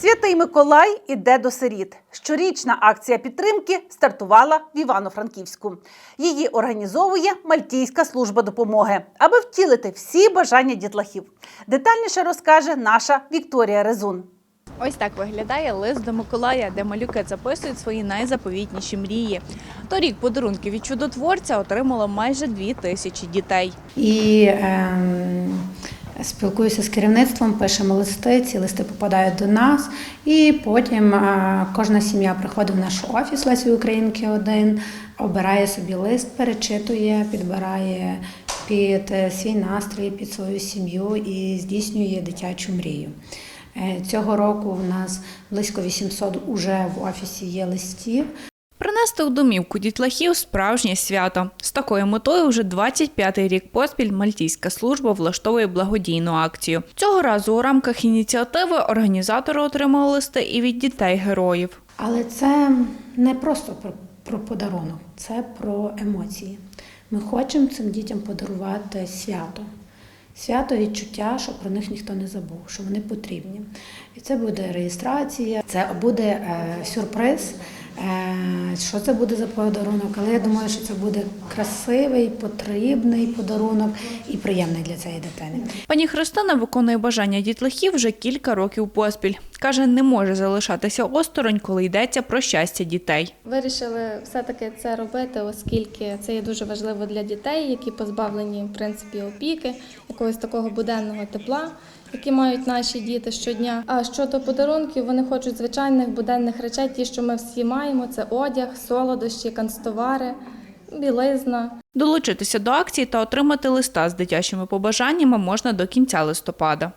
Святий Миколай іде до сиріт. Щорічна акція підтримки стартувала в Івано-Франківську. Її організовує Мальтійська служба допомоги, аби втілити всі бажання дітлахів. Детальніше розкаже наша Вікторія Резун. Ось так виглядає лист до Миколая, де малюки записують свої найзаповітніші мрії. Торік подарунки від чудотворця отримало майже дві тисячі дітей. І ем, спілкуюся з керівництвом, пишемо листи, ці листи попадають до нас. І потім е, кожна сім'я приходить в наш офіс Лесі Українки 1, обирає собі лист, перечитує, підбирає під е, свій настрій, під свою сім'ю і здійснює дитячу мрію. Е, Цього року в нас близько 800 уже в офісі є листів. Принести у домівку дітлахів справжнє свято. З такою метою вже 25-й рік поспіль Мальтійська служба влаштовує благодійну акцію. Цього разу у рамках ініціативи організатори отримали листи і від дітей героїв. Але це не просто про, про подарунок, це про емоції. Ми хочемо цим дітям подарувати свято. Свято відчуття, що про них ніхто не забув, що вони потрібні. І це буде реєстрація, це буде е, сюрприз. Е, що це буде за подарунок? Але я думаю, що це буде красивий, потрібний подарунок і приємний для цієї дитини. Пані Христина виконує бажання дітлахів вже кілька років поспіль. Каже, не може залишатися осторонь, коли йдеться про щастя дітей. Вирішили все-таки це робити, оскільки це є дуже важливо для дітей, які позбавлені в принципі опіки, якогось такого буденного тепла, які мають наші діти щодня. А щодо подарунків, вони хочуть звичайних буденних речей, ті, що ми всі маємо: це одяг, солодощі, канцтовари, білизна. Долучитися до акції та отримати листа з дитячими побажаннями можна до кінця листопада.